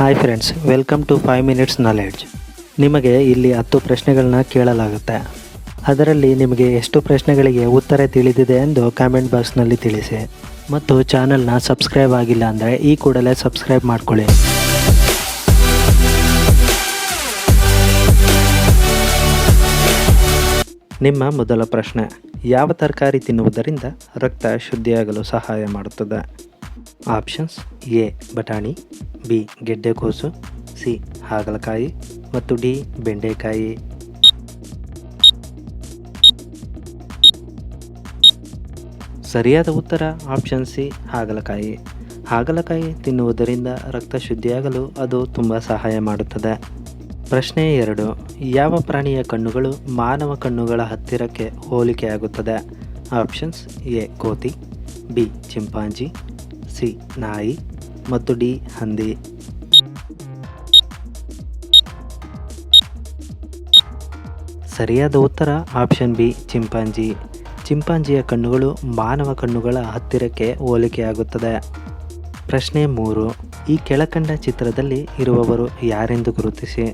Hi friends welcome to five minutes knowledge ನಿಮಗೆ ಇಲ್ಲಿ ಹತ್ತು ಪ್ರಶ್ನೆಗಳನ್ನ ಕೇಳಲಾಗುತ್ತೆ. ಅದರಲ್ಲಿ ನಿಮಗೆ ಎಷ್ಟು ಪ್ರಶ್ನೆಗಳಿಗೆ ಉತ್ತರ ತಿಳಿದಿದೆ ಎಂದು ಕಾಮೆಂಟ್ ಬಾಕ್ಸ್ನಲ್ಲಿ ತಿಳಿಸಿ. ಮತ್ತು ಚಾನಲ್ನ ಸಬ್ಸ್ಕ್ರೈಬ್ ಆಗಿಲ್ಲ ಅಂದರೆ ಈ ಕೂಡಲೇ ಸಬ್ಸ್ಕ್ರೈಬ್ ಮಾಡ್ಕೊಳ್ಳಿ. ನಿಮ್ಮ ಮೊದಲ ಪ್ರಶ್ನೆ, ಯಾವ ತರಕಾರಿ ತಿನ್ನುವುದರಿಂದ ರಕ್ತ ಶುದ್ಧಿಯಾಗಲು ಸಹಾಯ ಮಾಡುತ್ತದೆ? ಆಪ್ಷನ್ಸ್ ಎ ಬಟಾಣಿ, ಬಿ ಗೆಡ್ಡೆಕೋಸು ಸಿ ಹಾಗಲಕಾಯಿ ಮತ್ತು ಡಿ ಬೆಂಡೆಕಾಯಿ. ಸರಿಯಾದ ಉತ್ತರ ಆಪ್ಷನ್ ಸಿ ಹಾಗಲಕಾಯಿ. ಹಾಗಲಕಾಯಿ ತಿನ್ನುವುದರಿಂದ ರಕ್ತ ಶುದ್ಧಿಯಾಗಲು ಅದು ತುಂಬ ಸಹಾಯ ಮಾಡುತ್ತದೆ. ಪ್ರಶ್ನೆ ಎರಡು, ಯಾವ ಪ್ರಾಣಿಯ ಕಣ್ಣುಗಳು ಮಾನವ ಕಣ್ಣುಗಳ ಹತ್ತಿರಕ್ಕೆ ಹೋಲಿಕೆಯಾಗುತ್ತದೆ? ಆಪ್ಷನ್ಸ್ ಎ ಕೋತಿ, ಬಿ ಚಿಂಪಾಂಜಿ ಸಿ ನಾಯಿ ಮತ್ತು ಡಿ ಹಂದಿ. ಸರಿಯಾದ ಉತ್ತರ ಆಪ್ಷನ್ ಬಿ, ಚಿಂಪಾಂಜಿ. ಚಿಂಪಾಂಜಿಯ ಕಣ್ಣುಗಳು ಮಾನವ ಕಣ್ಣುಗಳ ಹತ್ತಿರಕ್ಕೆ ಹೋಲಿಕೆಯಾಗುತ್ತದೆ. ಪ್ರಶ್ನೆ ಮೂರು, ಈ ಕೆಳಕಂಡ ಚಿತ್ರದಲ್ಲಿ ಇರುವವರು ಯಾರೆಂದು ಗುರುತಿಸಿ.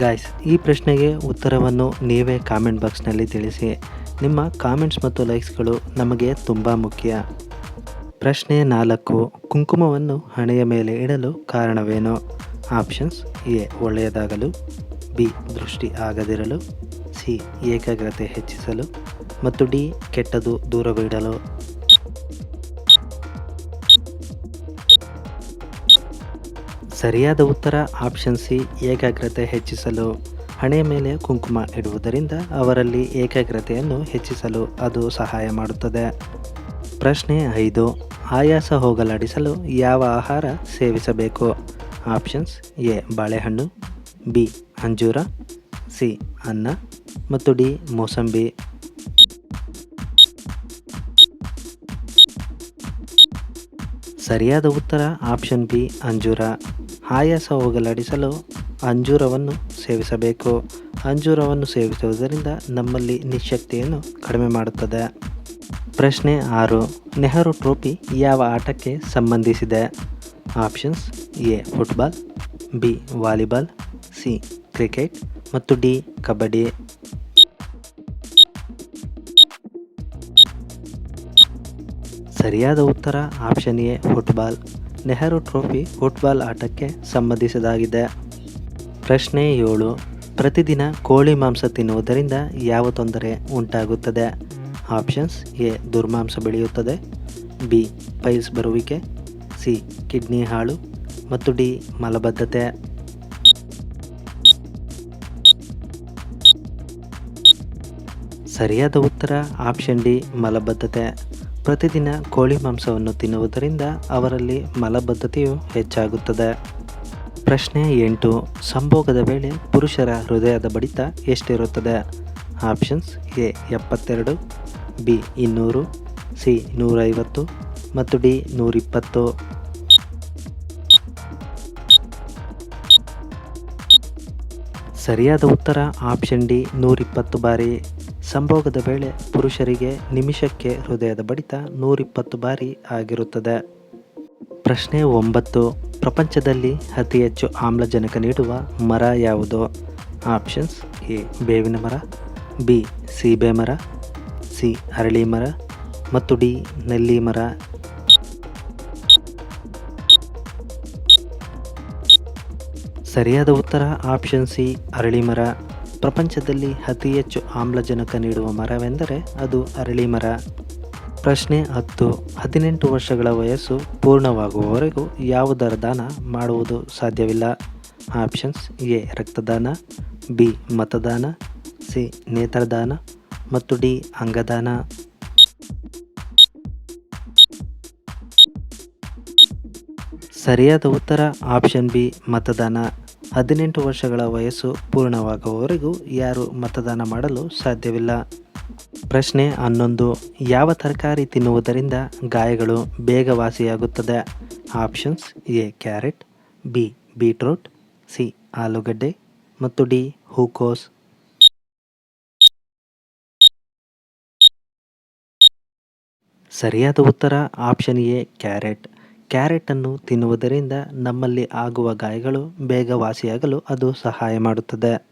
ಗಾಯ್ಸ್ ಈ ಪ್ರಶ್ನೆಗೆ ಉತ್ತರವನ್ನು ನೀವೇ ಕಾಮೆಂಟ್ ಬಾಕ್ಸ್ನಲ್ಲಿ ತಿಳಿಸಿ. ನಿಮ್ಮ ಕಾಮೆಂಟ್ಸ್ ಮತ್ತು ಲೈಕ್ಸ್ಗಳು ನಮಗೆ ತುಂಬ ಮುಖ್ಯ. ಪ್ರಶ್ನೆ ನಾಲ್ಕು, ಕುಂಕುಮವನ್ನು ಹಣೆಯ ಮೇಲೆ ಇಡಲು ಕಾರಣವೇನು? Options A, ಒಳ್ಳೆಯದಾಗಲು. ಬಿ, ದೃಷ್ಟಿ ಆಗದಿರಲು. ಸಿ, ಏಕಾಗ್ರತೆ ಹೆಚ್ಚಿಸಲು. ಮತ್ತು ಡಿ, ಕೆಟ್ಟದು ದೂರವಿಡಲು. ಸರಿಯಾದ ಉತ್ತರ ಆಪ್ಷನ್ ಸಿ ಏಕಾಗ್ರತೆ ಹೆಚ್ಚಿಸಲು. ಹಣೆಯ ಮೇಲೆ ಕುಂಕುಮ ಇಡುವುದರಿಂದ ಅವರಲ್ಲಿ ಏಕಾಗ್ರತೆಯನ್ನು ಹೆಚ್ಚಿಸಲು ಅದು ಸಹಾಯ ಮಾಡುತ್ತದೆ. ಪ್ರಶ್ನೆ ಐದು, ಆಯಾಸ ಹೋಗಲಾಡಿಸಲು ಯಾವ ಆಹಾರ ಸೇವಿಸಬೇಕು? ಆಪ್ಷನ್ಸ್ ಎ, ಬಾಳೆಹಣ್ಣು, ಬಿ, ಅಂಜೂರ, ಸಿ, ಅನ್ನ, ಮತ್ತು ಡಿ, ಮೋಸಂಬಿ. ಸರಿಯಾದ ಉತ್ತರ ಆಪ್ಷನ್ ಬಿ, ಅಂಜೂರ. ಆಯಾಸ ಹೋಗಲಾಡಿಸಲು ಅಂಜೂರವನ್ನು ಸೇವಿಸಬೇಕು. ಅಂಜೂರವನ್ನು ಸೇವಿಸುವುದರಿಂದ ನಮ್ಮಲ್ಲಿ ನಿಶಕ್ತಿಯನ್ನು ಕಡಿಮೆ ಮಾಡುತ್ತದೆ. ಪ್ರಶ್ನೆ ಆರು. ನೆಹರು ಟ್ರೋಫಿ ಯಾವ ಆಟಕ್ಕೆ ಸಂಬಂಧಿಸಿದೆ? Options A. Football, B. Volleyball, C. Cricket ಮತ್ತು ಡಿ. ಕಬಡ್ಡಿ. ಸರಿಯಾದ ಉತ್ತರ option A. Football. Nehru trophy football ಆಟಕ್ಕೆ ಸಂಬಂಧಿಸಿದಾಗಿದೆ. ಪ್ರಶ್ನೆ ಏಳು, ಪ್ರತಿದಿನ ಕೋಳಿ ಮಾಂಸ ತಿನ್ನುವುದರಿಂದ ಯಾವ ತೊಂದರೆ ಉಂಟಾಗುತ್ತದೆ? ಆಪ್ಷನ್ಸ್ ಎ, ದುರ್ಮಾಂಸ ಬೆಳೆಯುತ್ತದೆ. ಬಿ, ಪೈಲ್ಸ್ ಬರುವಿಕೆ. ಸಿ, ಕಿಡ್ನಿ ಹಾಳು. ಮತ್ತು ಡಿ, ಮಲಬದ್ಧತೆ. ಸರಿಯಾದ ಉತ್ತರ ಆಪ್ಷನ್ ಡಿ, ಮಲಬದ್ಧತೆ. ಪ್ರತಿದಿನ ಕೋಳಿ ಮಾಂಸವನ್ನು ತಿನ್ನುವುದರಿಂದ ಅವರಲ್ಲಿ ಮಲಬದ್ಧತೆಯು ಹೆಚ್ಚಾಗುತ್ತದೆ. ಪ್ರಶ್ನೆ ಎಂಟು, ಸಂಭೋಗದ ವೇಳೆ ಪುರುಷರ ಹೃದಯದ ಬಡಿತ ಎಷ್ಟಿರುತ್ತದೆ? ಆಪ್ಷನ್ಸ್ ಎ, ಎಪ್ಪತ್ತೆರಡು, ಬಿ, ಇನ್ನೂರು, ಸಿ, ನೂರೈವತ್ತು ಮತ್ತು ಡಿ, ನೂರಿಪ್ಪತ್ತು. ಸರಿಯಾದ ಉತ್ತರ ಆಪ್ಷನ್ ಡಿ, ನೂರಿಪ್ಪತ್ತು ಬಾರಿ. ಸಂಭೋಗದ ವೇಳೆ ಪುರುಷರಿಗೆ ನಿಮಿಷಕ್ಕೆ ಹೃದಯದ ಬಡಿತ ನೂರಿಪ್ಪತ್ತು ಬಾರಿ ಆಗಿರುತ್ತದೆ. ಪ್ರಶ್ನೆ ಒಂಬತ್ತು, ಪ್ರಪಂಚದಲ್ಲಿ ಅತಿ ಹೆಚ್ಚು ಆಮ್ಲಜನಕ ನೀಡುವ ಮರ ಯಾವುದು? ಆಪ್ಷನ್ಸ್ ಎ, ಬೇವಿನ ಮರ, ಬಿ, ಸೀಬೆ ಮರ, ಸಿ, ಅರಳಿ ಮರ ಮತ್ತು ಡಿ, ನೆಲ್ಲಿ ಮರ. ಸರಿಯಾದ ಉತ್ತರ ಆಪ್ಷನ್ ಸಿ, ಅರಳಿ ಮರ. ಪ್ರಪಂಚದಲ್ಲಿ ಅತಿ ಹೆಚ್ಚು ಆಮ್ಲಜನಕ ನೀಡುವ ಮರವೆಂದರೆ ಅದು ಅರಳಿ ಮರ. ಪ್ರಶ್ನೆ ಹತ್ತು. ಹದಿನೆಂಟು ವರ್ಷಗಳ ವಯಸ್ಸು ಪೂರ್ಣವಾಗುವವರೆಗೂ ಯಾವುದರ ದಾನ ಮಾಡುವುದು ಸಾಧ್ಯವಿಲ್ಲ. ಆಪ್ಷನ್ಸ್ ಎ, ರಕ್ತದಾನ, ಬಿ, ಮತದಾನ, ಸಿ, ನೇತ್ರದಾನ ಮತ್ತು ಡಿ, ಅಂಗದಾನ. ಸರಿಯಾದ ಉತ್ತರ ಆಪ್ಷನ್ ಬಿ, ಮತದಾನ. ಹದಿನೆಂಟು ವರ್ಷಗಳ ವಯಸ್ಸು ಪೂರ್ಣವಾಗುವವರೆಗೂ ಯಾರು ಮತದಾನ ಮಾಡಲು ಸಾಧ್ಯವಿಲ್ಲ. ಪ್ರಶ್ನೆ ಹನ್ನೊಂದು. ಯಾವ ತರಕಾರಿ ತಿನ್ನುವುದರಿಂದ ಗಾಯಗಳು ಬೇಗ ವಾಸಿಯಾಗುತ್ತದೆ options A carrot, B beetroot, C ಆಲೂಗಡ್ಡೆ ಮತ್ತು ಡಿ ಹೂಕೋಸ್. ಸರಿಯಾದ ಉತ್ತರ ಆಪ್ಷನ್ ಎ ಕ್ಯಾರೆಟ್. ಕ್ಯಾರೆಟನ್ನು ತಿನ್ನುವುದರಿಂದ ನಮ್ಮಲ್ಲಿ ಆಗುವ ಗಾಯಗಳು ಬೇಗ ವಾಸಿಯಾಗಲು ಅದು ಸಹಾಯ ಮಾಡುತ್ತದೆ.